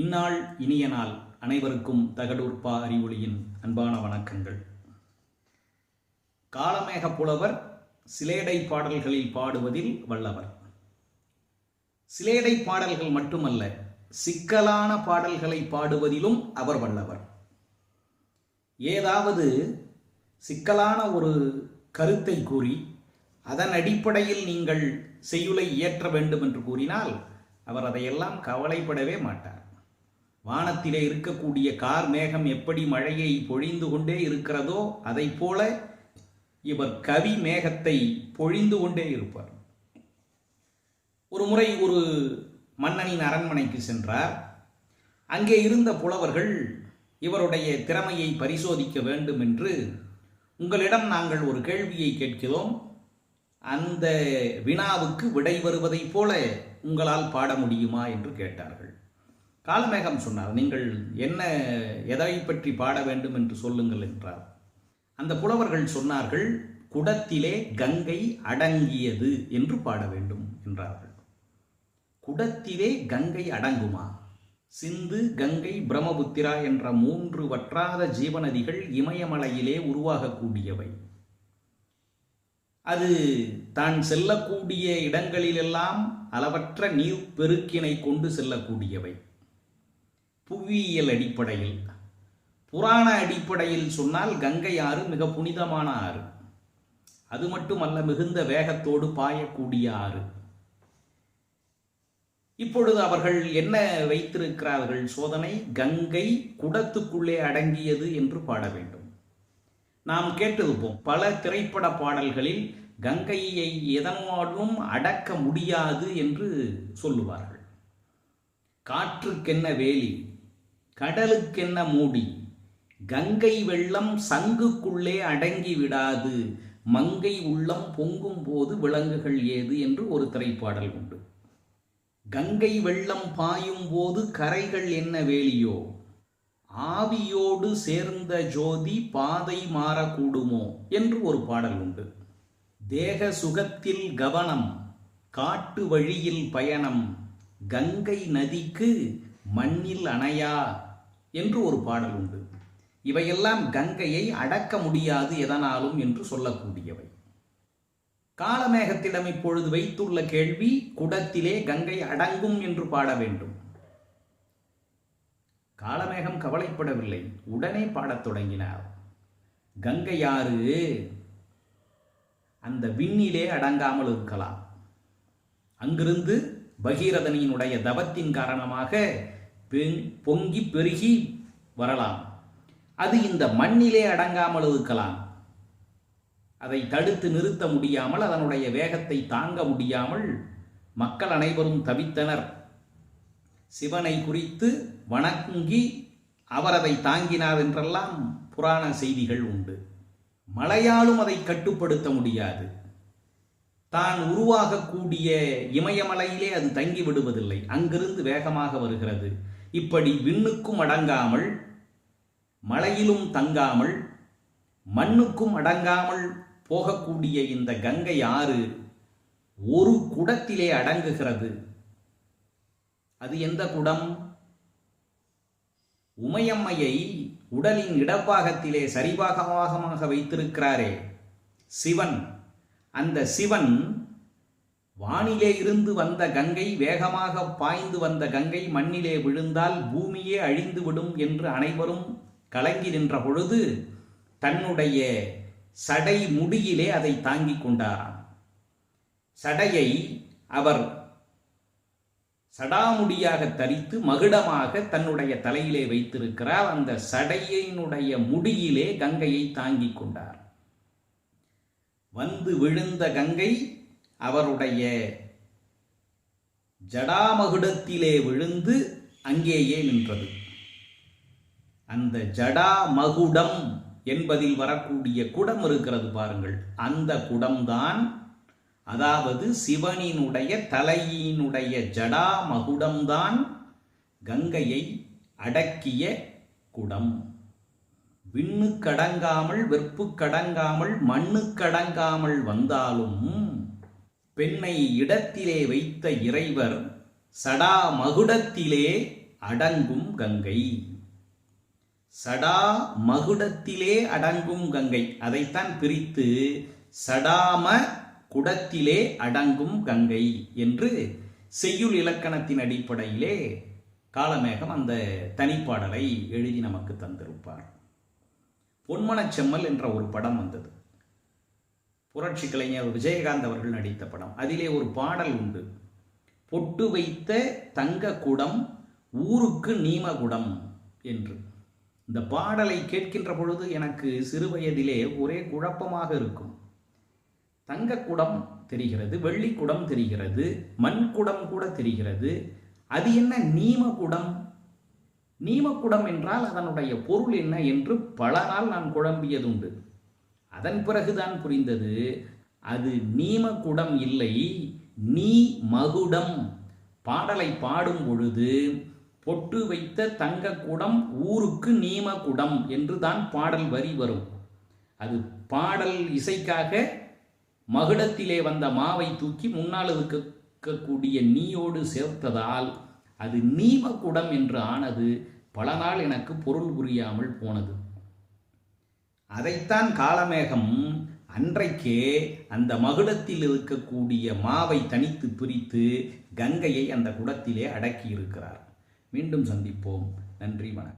இந்நாள் இனிய நாள் அனைவருக்கும் தகடூர்பா அறிவொளியின் அன்பான வணக்கங்கள். காலமேக புலவர் சிலேடை பாடல்களில் பாடுவதில் வல்லவர். சிலேடை பாடல்கள் மட்டுமல்ல சிக்கலான பாடல்களை பாடுவதிலும் அவர் வல்லவர். ஏதாவது சிக்கலான ஒரு கருத்தை கூறி அதன் அடிப்படையில் நீங்கள் செய்யுளை இயற்ற வேண்டும் என்று கூறினால் அவர் அதையெல்லாம் கவலைப்படவே மாட்டார். வானத்திலே இருக்கக்கூடிய கார் மேகம் எப்படி மழையை பொழிந்து கொண்டே இருக்கிறதோ அதைப் போல இவர் கவி மேகத்தை பொழிந்து கொண்டே இருப்பார். ஒரு முறை ஒரு மன்னனின் அரண்மனைக்கு சென்றார். அங்கே இருந்த புலவர்கள் இவருடைய திறமையை பரிசோதிக்க வேண்டும் என்று உங்களிடம் நாங்கள் ஒரு கேள்வியை கேட்கிறோம். அந்த வினாவுக்கு விடை வருவதைப் போல உங்களால் பாட முடியுமா என்று கேட்டார்கள். காலமேகம் சொன்னார் நீங்கள் என்ன எதை பற்றி பாட வேண்டும் என்று சொல்லுங்கள் என்றார். அந்த புலவர்கள் சொன்னார்கள் குடத்திலே கங்கை அடங்கியது என்று பாட வேண்டும் என்றார்கள். குடத்திலே கங்கை அடங்குமா? சிந்து கங்கை பிரம்மபுத்திரா என்ற மூன்று வற்றாத ஜீவநதிகள் இமயமலையிலே உருவாகக்கூடியவை. அது தான் செல்லக்கூடிய இடங்களிலெல்லாம் அளவற்ற நீர் பெருக்கினை கொண்டு செல்லக்கூடியவை. புவியியல் அடிப்படையில். புராண அடிப்படையில் சொன்னால் கங்கை ஆறு மிக புனிதமான ஆறு. அது மட்டுமல்ல மிகுந்த வேகத்தோடு பாயக்கூடிய ஆறு. இப்பொழுது அவர்கள் என்ன வைத்திருக்கிறார்கள்? சோதனை கங்கை குடத்துக்குள்ளே அடங்கியது என்று பாட வேண்டும். நாம் கேட்டிருப்போம் பல திரைப்பட பாடல்களில் கங்கையை எதனாலும் அடக்க முடியாது என்று சொல்லுவார்கள். காற்றுக்கென்ன வேலி? கடலுக்கென்ன மூடி? கங்கை வெள்ளம் சங்குக்குள்ளே அடங்கி விடாது. மங்கை உள்ளம் பொங்கும் போது விலங்குகள் ஏது என்று ஒரு திரைப்பாடல் உண்டு. கங்கை வெள்ளம் பாயும் போது கரைகள் என்ன வேலியோ? ஆவியோடு சேர்ந்த ஜோதி பாதை மாறக்கூடுமோ? என்று ஒரு பாடல் உண்டு. தேக சுகத்தில் கவனம் காட்டு வழியில் பயணம் கங்கை நதிக்கு மண்ணில் அணையா? என்று ஒரு பாடல் உண்டு. இவையெல்லாம் கங்கையை அடக்க முடியாது எதனாலும் என்று சொல்லக்கூடியவை. காலமேகத்திடம் இப்பொழுது வைத்துள்ள கேள்வி குடத்திலே கங்கை அடங்கும் என்று பாட வேண்டும். காலமேகம் கவலைப்படவில்லை. உடனே பாடத் தொடங்கினார். கங்கையாறு அந்த விண்ணிலே அடங்காமல் இருக்கலாம். அங்கிருந்து பகீரதனியினுடைய தவத்தின் காரணமாக பொங்கி பெருகி வரலாம். அது இந்த மண்ணிலே அடங்காமல் இருக்கலாம். அதை தடுத்து நிறுத்த முடியாமல் அதனுடைய வேகத்தை தாங்க முடியாமல் மக்கள் அனைவரும் தவித்தனர். சிவனை குறித்து வணங்கி அவர் அதை தாங்கினார் என்றெல்லாம் புராண செய்திகள் உண்டு. மழையாலும் அதை கட்டுப்படுத்த முடியாது. தான் உருவாகக்கூடிய இமயமலையிலே அது தங்கி விடுவதில்லை. அங்கிருந்து வேகமாக வருகிறது. இப்படி விண்ணுக்கும் அடங்காமல் மலையிலும் தங்காமல் மண்ணுக்கும் அடங்காமல் போகக்கூடிய இந்த கங்கை ஆறு ஒரு குடத்திலே அடங்குகிறது. அது எந்த குடம்? உமையம்மையை உடலின் இடப்பாகத்திலே சரிபாகமாக வைத்திருக்கிறாரே சிவன். அந்த சிவன் வானிலே இருந்து வந்த கங்கை வேகமாக பாய்ந்து வந்த கங்கை மண்ணிலே விழுந்தால் பூமியே அழிந்துவிடும் என்று அனைவரும் கலங்கி நின்ற பொழுது தன்னுடைய சடை முடியிலே அதை தாங்கிக் கொண்டாராம். சடையை அவர் சடாமுடியாக தரித்து மகுடமாக தன்னுடைய தலையிலே வைத்திருக்கிறார். அந்த சடையினுடைய முடியிலே கங்கையை தாங்கிக் கொண்டார். வந்து விழுந்த கங்கை அவருடைய ஜடாமகுடத்திலே விழுந்து அங்கேயே நின்றது. அந்த ஜடாமகுடம் என்பதில் வரக்கூடிய குடம் இருக்கிறது பாருங்கள். அந்த குடம்தான் அதாவது சிவனினுடைய தலையினுடைய ஜடாமகுடம்தான் கங்கையை அடக்கிய குடம். விண்ணுக்கடங்காமல் மண்ணு கடங்காமல் வந்தாலும் பெண்ணை இடத்திலே வைத்த இறைவர் சடா மகுடத்திலே அடங்கும் கங்கை. சடா மகுடத்திலே அடங்கும் கங்கை. அதைத்தான் பிரித்து சடாம குடத்திலே அடங்கும் கங்கை என்று செய்யுள் இலக்கணத்தின் அடிப்படையிலே காலமேகம் அந்த தனிப்பாடலை எழுதி நமக்கு தந்திருப்பார். பொன்மனச் செம்மல் என்ற ஒரு படம் வந்தது. புரட்சி கலைஞர் விஜயகாந்த் அவர்கள் நடித்த படம். அதிலே ஒரு பாடல் உண்டு. பொட்டு வைத்த தங்க குடம் ஊருக்கு நீமகுடம் என்று. இந்த பாடலை கேட்கின்ற பொழுது எனக்கு சிறு வயதிலே ஒரே குழப்பமாக இருக்கும். தங்கக்குடம் தெரிகிறது வெள்ளிக்குடம் தெரிகிறது மண்குடம் கூட தெரிகிறது. அது என்ன நீமகுடம்? நீமக்குடம் என்றால் அதனுடைய பொருள் என்ன என்று பல நாள் நான் குழம்பியதுண்டு. அதன் பிறகுதான் புரிந்தது அது நீமகுடம் இல்லை நீ மகுடம். பாடலை பாடும் பொழுது பொட்டு வைத்த தங்க குடம் ஊருக்கு நீமகுடம் என்று தான் பாடல் வரி வரும். அது பாடல் இசைக்காக மகுடத்திலே வந்த மாவை தூக்கி முன்னால் இருக்கக்கூடிய நீயோடு சேர்த்ததால் அது நீமகுடம் என்று ஆனது பல நாள் எனக்கு பொருள் புரியாமல் போனது. அதைத்தான் காலமேகம் அன்றைக்கே அந்த மகுடத்தில் இருக்கக்கூடிய மாவை தனித்து பிரித்து கங்கையை அந்த குடத்திலே அடக்கியிருக்கிறார். மீண்டும் சந்திப்போம். நன்றி வணக்கம்.